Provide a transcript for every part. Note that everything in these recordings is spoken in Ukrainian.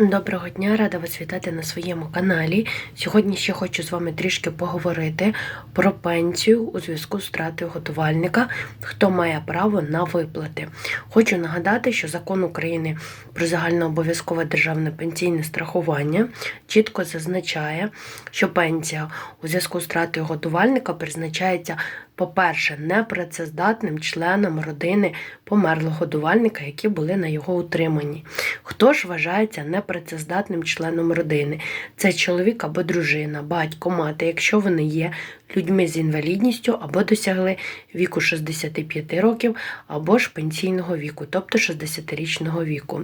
Доброго дня, рада вас вітати на своєму каналі. Сьогодні ще хочу з вами трішки поговорити про пенсію у зв'язку з втратою готувальника, хто має право на виплати. Хочу нагадати, що закон України про загальнообов'язкове державне пенсійне страхування чітко зазначає, що пенсія у зв'язку з втратою готувальника призначається. По-перше, непрацездатним членам родини померлого годувальника, які були на його утриманні. Хто ж вважається непрацездатним членом родини? Це чоловік або дружина, батько, мати, якщо вони є людьми з інвалідністю або досягли віку 65 років, або ж пенсійного віку, тобто 60-річного віку.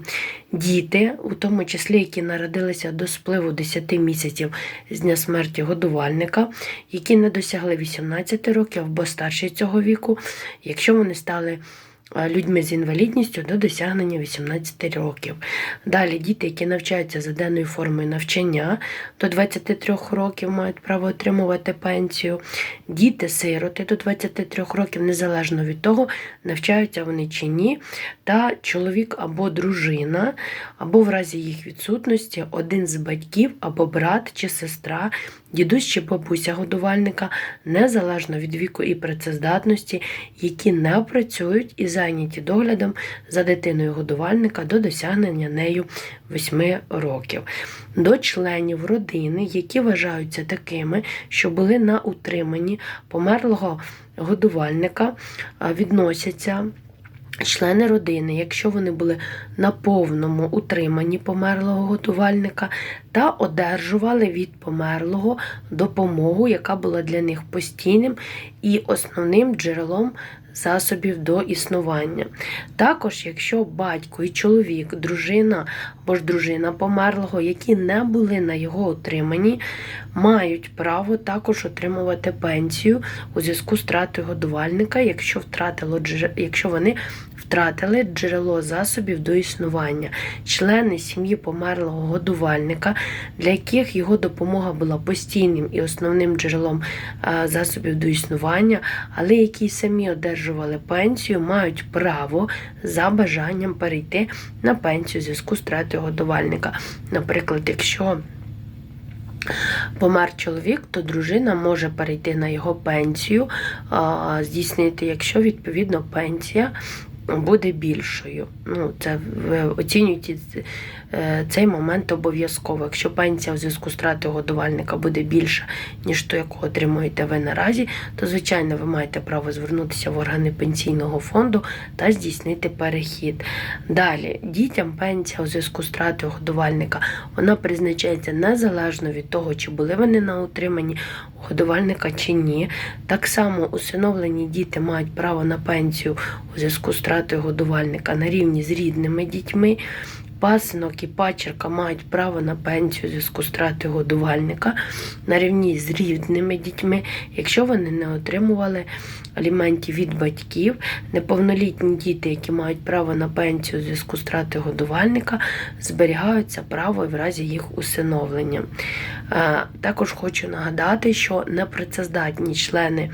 Діти, у тому числі, які народилися до спливу 10 місяців з дня смерті годувальника, які не досягли 18 років або старші цього віку, якщо вони стали е, людьми з інвалідністю до досягнення 18 років. Далі діти, які навчаються за денною формою навчання до 23 років, мають право отримувати пенсію. Діти-сироти до 23 років, незалежно від того, навчаються вони чи ні, та чоловік або дружина, або в разі їх відсутності один з батьків, або брат чи сестра, дідусь чи бабуся годувальника, незалежно від віку і працездатності, які не працюють і зайняті доглядом за дитиною годувальника до досягнення нею 8 років. До членів родини, які вважаються такими, що були на утриманні померлого годувальника, відносяться. Члени родини, якщо вони були на повному утриманні померлого готувальника, та одержували від померлого допомогу, яка була для них постійним і основним джерелом засобів до існування. Також, якщо батько і чоловік, дружина або ж дружина померлого, які не були на його отриманні, мають право також отримувати пенсію у зв'язку з втратою годувальника, якщо втратило якщо вони втратили джерело засобів до існування. Члени сім'ї померлого годувальника, для яких його допомога була постійним і основним джерелом засобів до існування, але які самі одержували пенсію, мають право за бажанням перейти на пенсію у зв'язку з втратою годувальника. Наприклад, якщо Помер чоловік, то дружина може перейти на його пенсію, здійснити, якщо відповідно пенсія буде більшою. Ну, це ви оцінюєте е, цей момент обов'язково. Якщо пенсія в зв'язку з втратою годувальника буде більша, ніж ту, яку отримуєте ви наразі, то звичайно ви маєте право звернутися в органи пенсійного фонду та здійснити перехід. Далі дітям пенсія у зв'язку з втратою годувальника вона призначається незалежно від того, чи були вони на утриманні у годувальника чи ні. Так само усиновлені діти мають право на пенсію у зв'язку з втратою годувальника на рівні з рідними дітьми. Пасинок і пачерка мають право на пенсію зв'язку з годувальника на рівні з рідними дітьми, якщо вони не отримували аліментів від батьків, неповнолітні діти, які мають право на пенсію зв'язку з годувальника, зберігаються право в разі їх усиновлення. Е, Також хочу нагадати, що непрацездатні члени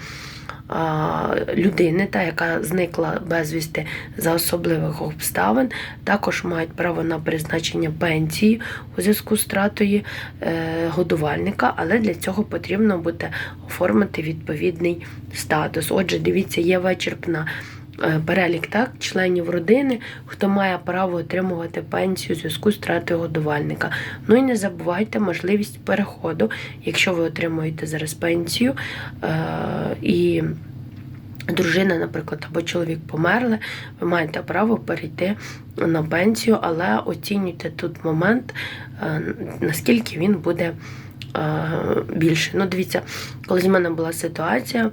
людини, та яка зникла безвісти за особливих обставин, також мають право на призначення пенсії у зв'язку з втратою е, годувальника, але для цього потрібно буде оформити відповідний статус. Отже, дивіться, є вичерпна. Е, Перелік так, членів родини, хто має право отримувати пенсію у зв'язку з втратою годувальника. Ну і не забувайте можливість переходу, якщо ви отримуєте зараз пенсію е, і дружина, наприклад, або чоловік померли, ви маєте право перейти на пенсію, але оцінюйте тут момент, е, наскільки він буде. Е, Більше. Ну, дивіться, коли з мене була ситуація,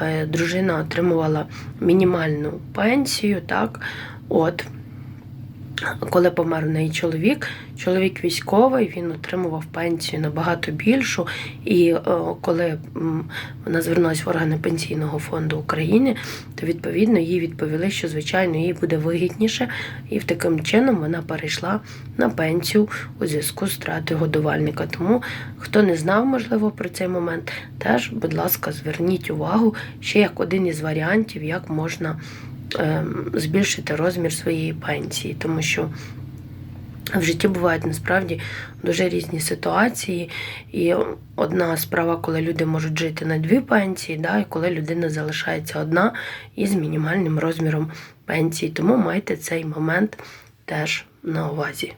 е, дружина отримувала мінімальну пенсію, так, от, коли помер неї чоловік, чоловік військовий, він отримував пенсію набагато більшу. І е, коли вона звернулася в органи пенсійного фонду України, то відповідно їй відповіли, що звичайно їй буде вигідніше, і в таким чином вона перейшла на пенсію у зв'язку з втратою годувальника. Тому хто не знав, можливо, про цей момент, теж, будь ласка, зверніть увагу ще як один із варіантів, як можна збільшити розмір своєї пенсії, тому що В житті бувають насправді дуже різні ситуації. І одна справа, коли люди можуть жити на дві пенсії, да, і коли людина залишається одна із мінімальним розміром пенсії. Тому майте цей момент теж на увазі.